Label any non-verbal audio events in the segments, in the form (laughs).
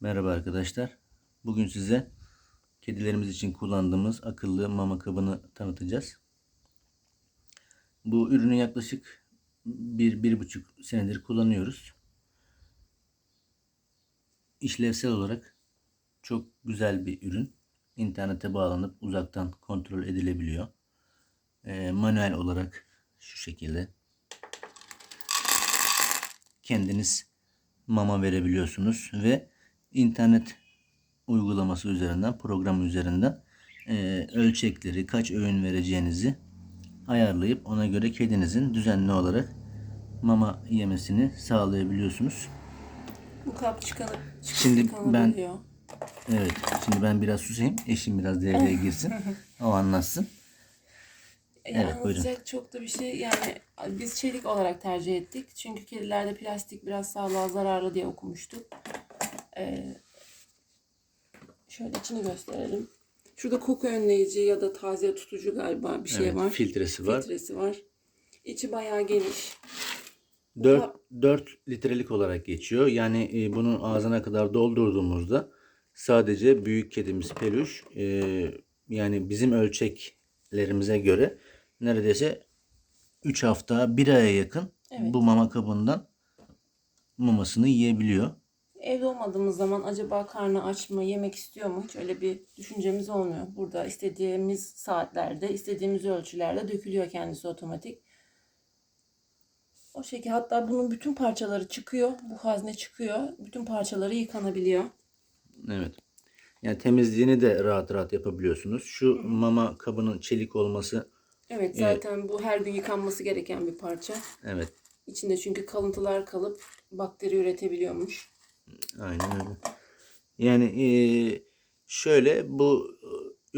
Merhaba arkadaşlar. Bugün size kedilerimiz için kullandığımız akıllı mama kabını tanıtacağız. Bu ürünü yaklaşık bir, bir buçuk senedir kullanıyoruz. İşlevsel olarak çok güzel bir ürün. İnternete bağlanıp uzaktan kontrol edilebiliyor. Ee, manuel olarak şu şekilde kendiniz mama verebiliyorsunuz ve internet uygulaması üzerinden, program üzerinden e, ölçekleri, kaç öğün vereceğinizi ayarlayıp ona göre kedinizin düzenli olarak mama yemesini sağlayabiliyorsunuz. Bu kap çıkıp Şimdi ben-. Evet, şimdi ben biraz susayım, eşim biraz devreye girsin, o anlatsın. Yani Evet, buyurun. çok da bir şey yani biz çelik olarak tercih ettik. Çünkü kedilerde plastik biraz sağlığa zararlı diye okumuştuk. Ee, şöyle içini gösterelim. Şurada koku önleyici ya da taze tutucu galiba bir şey Evet, var. filtresi var. Filtresi var. İçi bayağı geniş. 4, 4 litrelik olarak geçiyor. Yani e, bunun ağzına kadar doldurduğumuzda sadece büyük kedimiz peluş e, yani bizim ölçeklerimize göre neredeyse 3 hafta 1 aya yakın Evet. bu mama kabından mamasını yiyebiliyor. Evde olmadığımız zaman acaba karnı aç mı, yemek istiyor mu? Hiç öyle bir düşüncemiz olmuyor. Burada istediğimiz saatlerde, istediğimiz ölçülerde dökülüyor kendisi otomatik. O şekilde hatta bunun bütün parçaları çıkıyor. Bu hazne çıkıyor. Bütün parçaları yıkanabiliyor. Evet. Yani temizliğini de rahat rahat yapabiliyorsunuz. Şu mama kabının çelik olması Evet zaten bu her gün yıkanması gereken bir parça. evet İçinde çünkü kalıntılar kalıp bakteri üretebiliyormuş. Aynen öyle. Yani eee, şöyle bu e,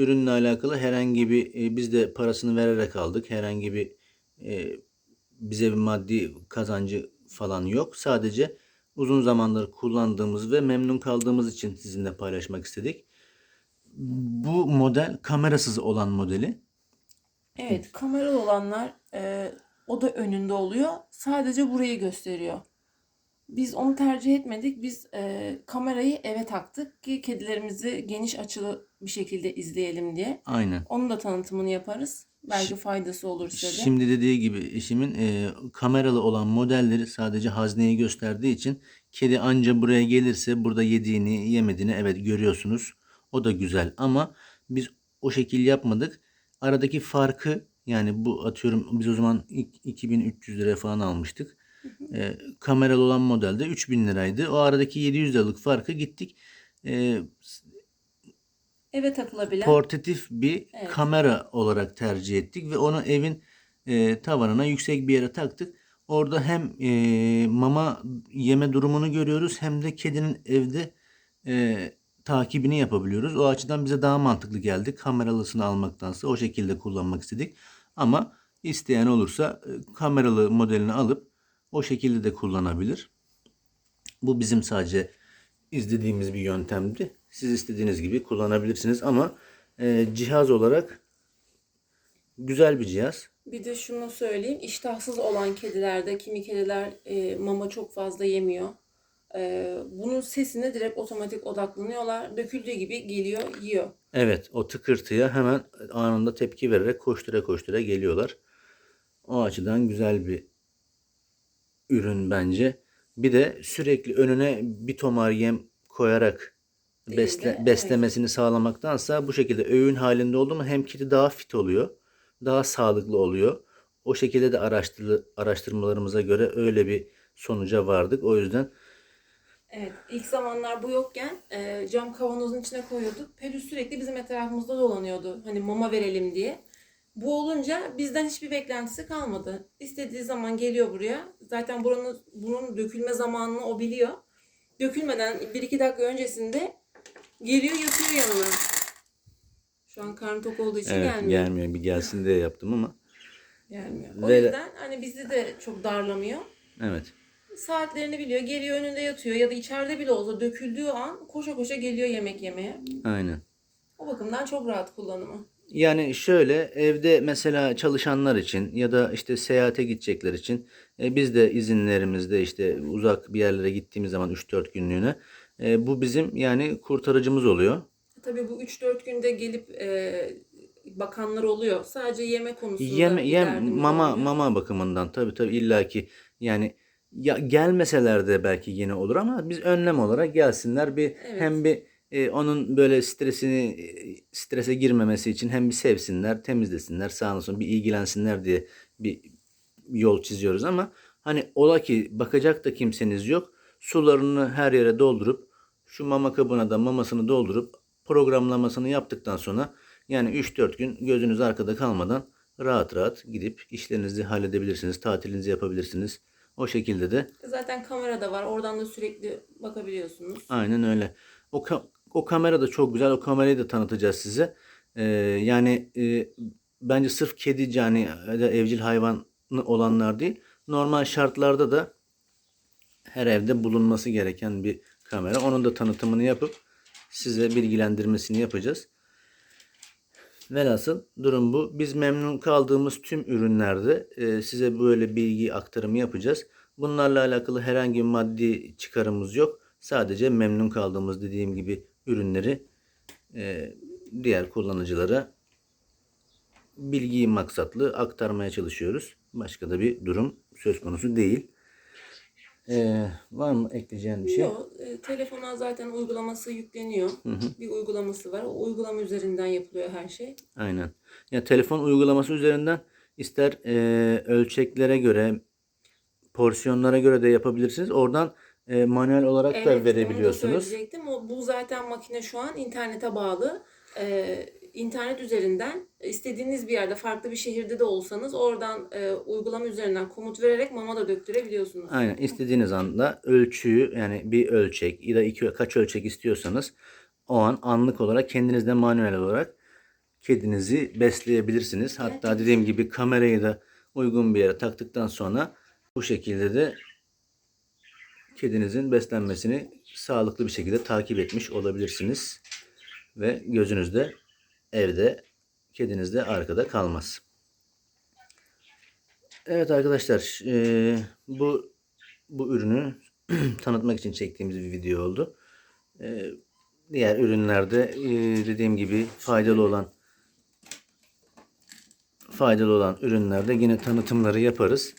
ürünle alakalı herhangi bir e, biz de parasını vererek aldık. Herhangi bir e, bize bir maddi kazancı falan yok. Sadece uzun zamandır kullandığımız ve memnun kaldığımız için sizinle paylaşmak istedik. Bu model kamerasız olan modeli. Evet, kameralı olanlar e, o da önünde oluyor. Sadece burayı gösteriyor. Biz onu tercih etmedik. Biz e, kamerayı eve taktık ki kedilerimizi geniş açılı bir şekilde izleyelim diye. Aynen. Onun da tanıtımını yaparız. Belki faydası olur size de. Şimdi dediği gibi eşimin e, kameralı olan modelleri sadece hazneyi gösterdiği için kedi anca buraya gelirse burada yediğini yemediğini evet görüyorsunuz. O da güzel ama biz o şekil yapmadık. Aradaki farkı yani bu atıyorum biz o zaman ilk 2300 liraya falan almıştık. E, kameralı olan modelde 3000 liraydı. O aradaki 700 liralık farkı gittik. E, Eve takılabilen portatif bir Evet. kamera olarak tercih ettik ve onu evin e, tavanına yüksek bir yere taktık. Orada hem e, mama yeme durumunu görüyoruz hem de kedinin evde e, takibini yapabiliyoruz. O açıdan bize daha mantıklı geldi. Kameralısını almaktansa o şekilde kullanmak istedik. Ama isteyen olursa e, kameralı modelini alıp o şekilde de kullanabilir. Bu bizim sadece izlediğimiz bir yöntemdi. Siz istediğiniz gibi kullanabilirsiniz ama e, cihaz olarak güzel bir cihaz. Bir de şunu söyleyeyim. İştahsız olan kedilerde kimi kediler e, mama çok fazla yemiyor. E, bunun sesine direkt otomatik odaklanıyorlar. Döküldüğü gibi geliyor, yiyor. Evet, o tıkırtıya hemen anında tepki vererek koştura koştura geliyorlar. O açıdan güzel bir ürün bence. Bir de sürekli önüne bir tomar yem koyarak besle, evet. beslemesini sağlamaktansa bu şekilde öğün halinde oldu mu hem kedi daha fit oluyor, daha sağlıklı oluyor. O şekilde de araştır, araştırmalarımıza göre öyle bir sonuca vardık. O yüzden Evet, ilk zamanlar bu yokken e, cam kavanozun içine koyuyorduk. Pelus sürekli bizim etrafımızda dolanıyordu. Hani mama verelim diye. Bu olunca bizden hiçbir beklentisi kalmadı. İstediği zaman geliyor buraya. Zaten buranın bunun dökülme zamanını o biliyor. Dökülmeden 1-2 dakika öncesinde geliyor yatıyor yanına. Şu an karnı tok olduğu için evet gelmiyor. gelmiyor bir gelsin diye yaptım ama Gelmiyor. O Ve- yüzden hani bizi de çok darlamıyor. evet. Saatlerini biliyor. Geliyor önünde yatıyor ya da içeride bile olsa döküldüğü an koşa koşa geliyor yemek yemeye. Aynen. O bakımdan çok rahat kullanımı. Yani şöyle evde mesela çalışanlar için ya da işte seyahate gidecekler için e, biz de izinlerimizde işte uzak bir yerlere gittiğimiz zaman 3-4 günlüğüne E, bu bizim yani kurtarıcımız oluyor. Tabii bu 3-4 günde gelip e, bakanlar oluyor. Sadece yeme konusunda Yem, bir yem mama olmuyor. mama bakımından tabii tabii illaki yani ya gelmeseler de belki yine olur ama biz önlem olarak gelsinler bir Evet. hem bir e, onun böyle stresini e, strese girmemesi için hem bir sevsinler, temizlesinler, sağ olsun bir ilgilensinler diye bir yol çiziyoruz ama hani ola ki bakacak da kimseniz yok. Sularını her yere doldurup şu mama kabına da mamasını doldurup programlamasını yaptıktan sonra yani 3-4 gün gözünüz arkada kalmadan rahat rahat gidip işlerinizi halledebilirsiniz. Tatilinizi yapabilirsiniz. O şekilde de Zaten kamera da var. Oradan da sürekli bakabiliyorsunuz. Aynen öyle. O ka- o kamera da çok güzel. O kamerayı da tanıtacağız size. Ee, yani e, bence sırf kedi cani ya da evcil hayvanı olanlar değil. Normal şartlarda da her evde bulunması gereken bir kamera. Onun da tanıtımını yapıp size bilgilendirmesini yapacağız. Velhasıl durum bu. Biz memnun kaldığımız tüm ürünlerde e, size böyle bilgi aktarımı yapacağız. Bunlarla alakalı herhangi bir maddi çıkarımız yok. Sadece memnun kaldığımız dediğim gibi ürünleri e, diğer kullanıcılara bilgi maksatlı aktarmaya çalışıyoruz. Başka da bir durum söz konusu değil. E, var mı ekleyeceğin bir şey? Yok, e, telefona zaten uygulaması yükleniyor. Bir uygulaması var. O uygulama üzerinden yapılıyor her şey. Aynen. Ya telefon uygulaması üzerinden ister e, ölçeklere göre, porsiyonlara göre de yapabilirsiniz. Oradan e, manuel olarak da onu da verebiliyorsunuz. söyleyecektim. O, bu zaten makine şu an internete bağlı. Ee, internet üzerinden istediğiniz bir yerde farklı bir şehirde de olsanız oradan e, uygulama üzerinden komut vererek mama da döktürebiliyorsunuz. Aynen istediğiniz anda ölçüyü yani bir ölçek ya da iki kaç ölçek istiyorsanız o an anlık olarak kendiniz de manuel olarak kedinizi besleyebilirsiniz. Hatta Evet. dediğim gibi kamerayı da uygun bir yere taktıktan sonra bu şekilde de kedinizin beslenmesini sağlıklı bir şekilde takip etmiş olabilirsiniz. Ve gözünüz de evde, kediniz de arkada kalmaz. Evet arkadaşlar, eee, bu bu ürünü (clears throat) tanıtmak için çektiğimiz bir video oldu. Eee, diğer ürünlerde eee, dediğim gibi faydalı olan faydalı olan ürünlerde yine tanıtımları yaparız.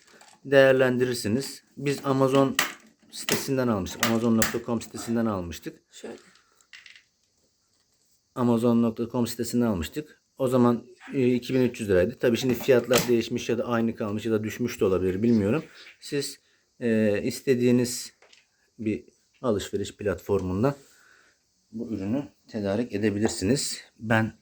Değerlendirirsiniz. Biz Amazon sitesinden almıştık. Amazon.com sitesinden almıştık. Şöyle. Amazon.com sitesinden almıştık. O zaman e, 2300 liraydı. Tabii şimdi fiyatlar değişmiş ya da aynı kalmış ya da düşmüş de olabilir bilmiyorum. Siz e, istediğiniz bir alışveriş platformundan bu ürünü tedarik edebilirsiniz. Ben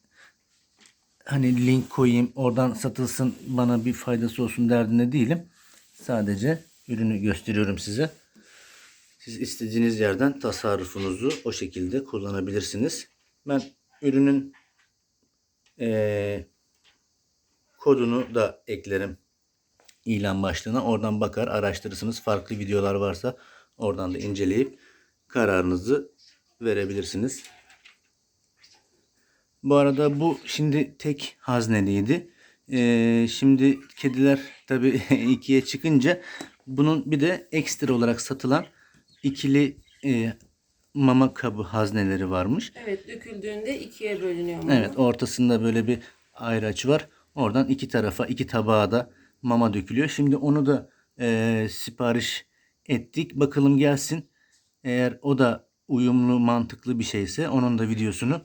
hani link koyayım oradan satılsın bana bir faydası olsun derdinde değilim. Sadece ürünü gösteriyorum size. Siz istediğiniz yerden tasarrufunuzu o şekilde kullanabilirsiniz. Ben ürünün eee, kodunu da eklerim ilan başlığına. Oradan bakar araştırırsınız. Farklı videolar varsa oradan da inceleyip kararınızı verebilirsiniz. Bu arada bu şimdi tek hazneliydi. Ee, şimdi kediler tabi (laughs) ikiye çıkınca bunun bir de ekstra olarak satılan ikili e, mama kabı hazneleri varmış. Evet döküldüğünde ikiye bölünüyor mama. Evet ortasında böyle bir ayraç var. Oradan iki tarafa iki tabağa da mama dökülüyor. Şimdi onu da e, sipariş ettik. Bakalım gelsin. Eğer o da uyumlu mantıklı bir şeyse onun da videosunu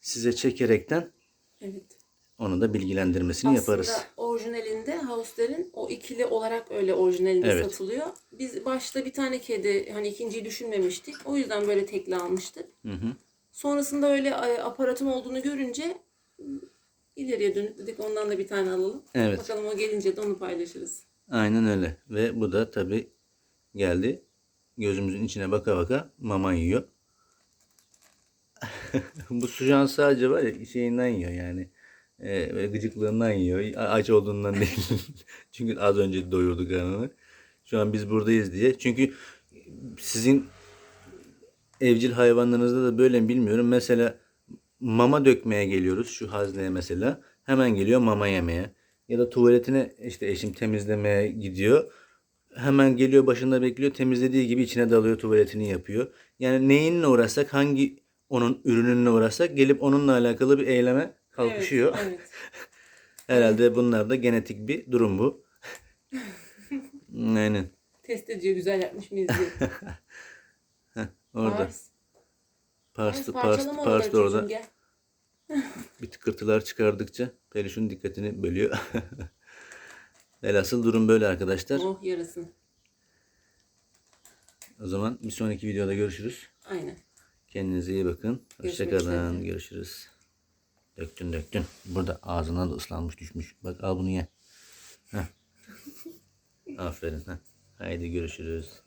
size çekerekten Evet. Onu da bilgilendirmesini yaparız. Aslında orijinalinde Hauster'in o ikili olarak öyle orijinalinde Evet. satılıyor. Biz başta bir tane kedi hani ikinciyi düşünmemiştik. O yüzden böyle tekli almıştık. Hı hı. Sonrasında öyle e, aparatın olduğunu görünce m, ileriye dönüp dedik ondan da bir tane alalım. Evet. Bakalım o gelince de onu paylaşırız. Aynen öyle. Ve bu da tabi geldi. Gözümüzün içine baka baka mama yiyor. (laughs) bu sıcağın sadece var ya şeyinden yiyor yani. Ee, böyle gıcıklığından yiyor. Aç olduğundan değil. (laughs) Çünkü az önce doyurdu karnını. Şu an biz buradayız diye. Çünkü sizin evcil hayvanlarınızda da böyle mi bilmiyorum. Mesela mama dökmeye geliyoruz şu hazneye mesela. Hemen geliyor mama yemeye. Ya da tuvaletine işte eşim temizlemeye gidiyor. hemen geliyor başında bekliyor temizlediği gibi içine dalıyor tuvaletini yapıyor. Yani neyinle uğraşsak hangi onun ürününle uğraşsak gelip onunla alakalı bir eyleme kalkışıyor. Evet, evet. (laughs) Herhalde bunlar da genetik bir durum bu. (laughs) Aynen. Test ediyor güzel yapmış mıyız diye. (laughs) Orada. Pars. Pars, Pars, pars, orada. Bir tıkırtılar çıkardıkça Peluş'un dikkatini bölüyor. Velhasıl durum böyle arkadaşlar. Oh yarasın. O zaman bir sonraki videoda görüşürüz. Aynen. Kendinize iyi bakın. Hoşçakalın. Görüşürüz. Döktün döktün. Burada ağzına da ıslanmış düşmüş. Bak al bunu ye. Heh. Aferin. Heh. Haydi görüşürüz.